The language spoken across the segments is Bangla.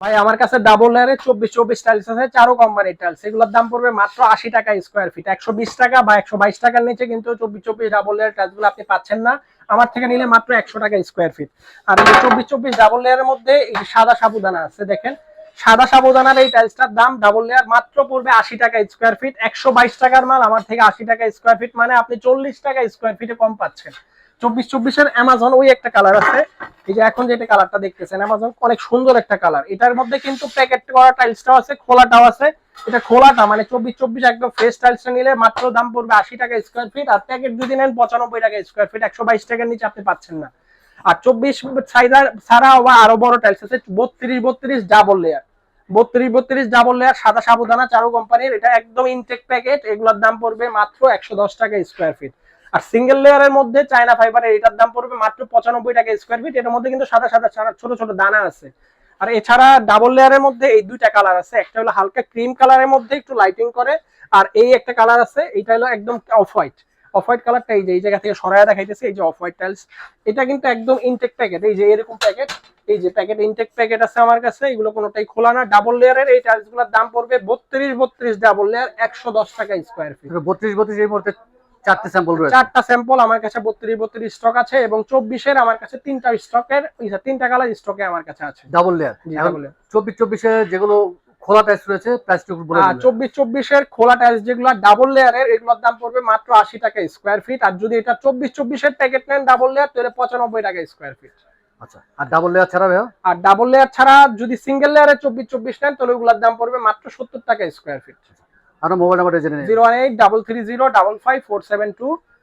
ভাই, আমার কাছে ডাবল লেয়ারের চব্বিশ চব্বিশ টাইলস আছে চারো কোম্পানির টাইলস এগুলোর দাম পড়বে মাত্র আশি টাকা স্কোয়ার ফিট একশো বিশ টাকা বা একশো বাইশ টাকার নিচে কিন্তু চব্বিশ চব্বিশ ডাবল লেয়ার টাইলসগুলো আপনি পাচ্ছেন না। আমার থেকে নিলে মাত্র একশো টাকা স্কোয়ার ফিট আর এই চব্বিশ চব্বিশ ডাবল লেয়ারের মধ্যে এই সাদা সাবুদানা আছে, দেখেন। সাদা সাবুদানার এই টাইলসটার দাম ডাবল লেয়ার মাত্র পড়বে আশি টাকা স্কোয়ার ফিট একশো বাইশ টাকার মাল আমার থেকে আশি টাকা স্কোয়ার ফিট মানে আপনি চল্লিশ টাকা স্কোয়ার ফিটে কম পাচ্ছেন। চব্বিশ চব্বিশের অ্যামাজন ওই একটা কালার আছে। এখন যেটা কালারটা দেখতেছেন অনেক সুন্দর একটা কালার মধ্যে কিন্তু খোলাটা মানে চব্বিশ চব্বিশ নিলে মাত্র দাম পড়বে আশি টাকা স্কোয়ার ফিট আর প্যাকেট যদি নেন পঁচানব্বই টাকা স্কোয়ার ফিট একশো বাইশ টাকার নিচে আপনি পাচ্ছেন না। আর চব্বিশ সাইজার ছাড়াও বা আরও বড় টাইলস আছে, বত্রিশ বত্রিশ ডাবল লেয়ার বত্রিশ বত্রিশ ডাবল লেয়ার সাদা সাবুদানা চারু কোম্পানির এটা একদম ইনটেক প্যাকেট এগুলোর দাম পড়বে মাত্র একশো দশ টাকা স্কোয়ার ফিট আর সিঙ্গেল লেয়ারের মধ্যে চায়না ফাইবারের এটার দাম পড়বে মাত্র পঁচানব্বই টাকা স্কোয়ার ফিট এটার মধ্যে কিন্তু সাদা সাদা ছোট ছোট দানা আছে। আর এছাড়া ডাবল লেয়ারের মধ্যে এই দুইটা কালার আছে, একটা হলো হালকা ক্রিম কালারের মধ্যে একটু লাইটিং করে, আর এই একটা কালার আছে এটা হলো একদম অফ হোয়াইট অফ হোয়াইট কালারটা এই যে, এই জায়গা থেকে সরাইয়া দেখাইতেছে, এই যে অফ হোয়াইট টাইলস এটা কিন্তু একদম ইনটেক প্যাকেট এই যে এরকম প্যাকেট এই যে প্যাকেট ইনটেক প্যাকেট আছে আমার কাছে, এগুলো কোনোটাই খোলা না। ডাবল লেয়ারের এই টাইলসগুলোর দাম পড়বে বত্রিশ বত্রিশ ডাবল লেয়ার একশো দশ টাকা স্কোয়ার ফিট বত্রিশ বত্রিশ এই মুহূর্তে চারটে স্যাম্পল রয়েছে। চারটা স্যাম্পল আমার কাছে বত্রিশ বত্রিশ স্টক আছে এবং চব্বিশের আমার কাছে তিনটা স্টকের তিনটা কালার স্টকে আমার কাছে আছে। Double layer. চব্বিশ চব্বিশে যেগুলো খোলা রয়েছে প্লাস্টিক বলে চব্বিশের খোলা টাইলস যেগুলো ডাবল লেয়ারের এগুলোর দাম পড়বে মাত্র আশি টাকা স্কোয়ার ফিট আর যদি এটা চব্বিশ চব্বিশের প্যাকেট নেন ডাবল লেয়ার তাহলে টাকা স্কোয়ার ফিট আচ্ছা আর ডাবল লেয়ার ছাড়া ভাইয়া? আর ডাবল লেয়ার ছাড়া যদি সিঙ্গেল লেয়ারের চব্বিশ চব্বিশ নেন তাহলে ওগুলোর দাম পড়বে মাত্র সত্তর টাকা স্কোয়ার ফিট আরও মোবাইল নাম্বারটা জেনে নিন। জিরো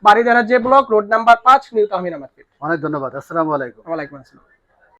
বাড়ি যে block road number 5 new Tahmina market. অনেক ধন্যবাদ আসসালামু আলাইকুম। ওয়া আলাইকুম আসসালাম।